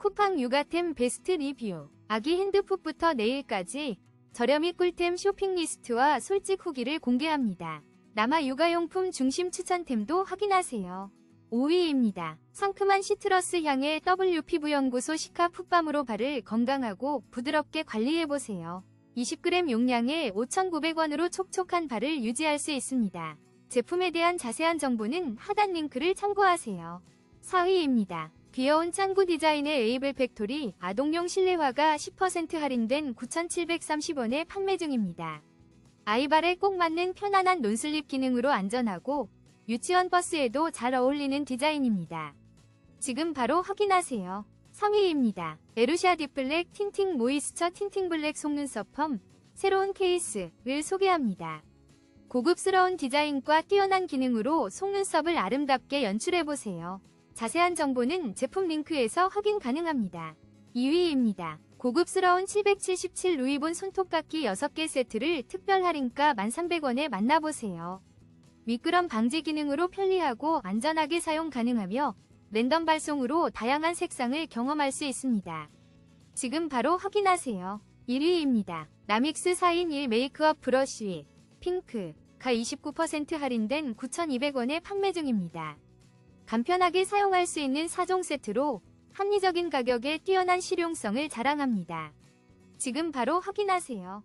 쿠팡 육아템 베스트 리뷰 아기 핸드풋부터 내일까지 저렴이 꿀템 쇼핑 리스트와 솔직 후기를 공개합니다. 남아 육아용품 중심 추천템도 확인하세요. 5위입니다. 상큼한 시트러스 향의 WPV연구소 시카 풋밤으로 발을 건강하고 부드럽게 관리해보세요. 20g 용량에 5,900원으로 촉촉한 발을 유지할 수 있습니다. 제품에 대한 자세한 정보는 하단 링크를 참고하세요. 4위입니다. 귀여운 짱구 디자인의 에이블 팩토리 아동용 실내화가 10% 할인된 9,730원에 판매 중입니다. 아이발에 꼭 맞는 편안한 논슬립 기능으로 안전하고 유치원 버스에도 잘 어울리는 디자인입니다. 지금 바로 확인하세요. 3위입니다. 에루샤 딥블랙 틴팅 모이스처 틴팅 블랙 속눈썹 펌 새로운 케이스를 소개합니다. 고급스러운 디자인과 뛰어난 기능으로 속눈썹을 아름답게 연출해보세요. 자세한 정보는 제품 링크에서 확인 가능합니다. 2위입니다. 고급스러운 777 루이본 손톱깎이 6개 세트를 특별 할인가 1,300원에 만나보세요. 미끄럼 방지 기능으로 편리하고 안전하게 사용 가능하며 랜덤 발송으로 다양한 색상을 경험할 수 있습니다. 지금 바로 확인하세요. 1위입니다. 라믹스 4인 1 메이크업 브러쉬 핑크 가 29% 할인된 9,200원에 판매 중입니다. 간편하게 사용할 수 있는 4종 세트로 합리적인 가격에 뛰어난 실용성을 자랑합니다. 지금 바로 확인하세요.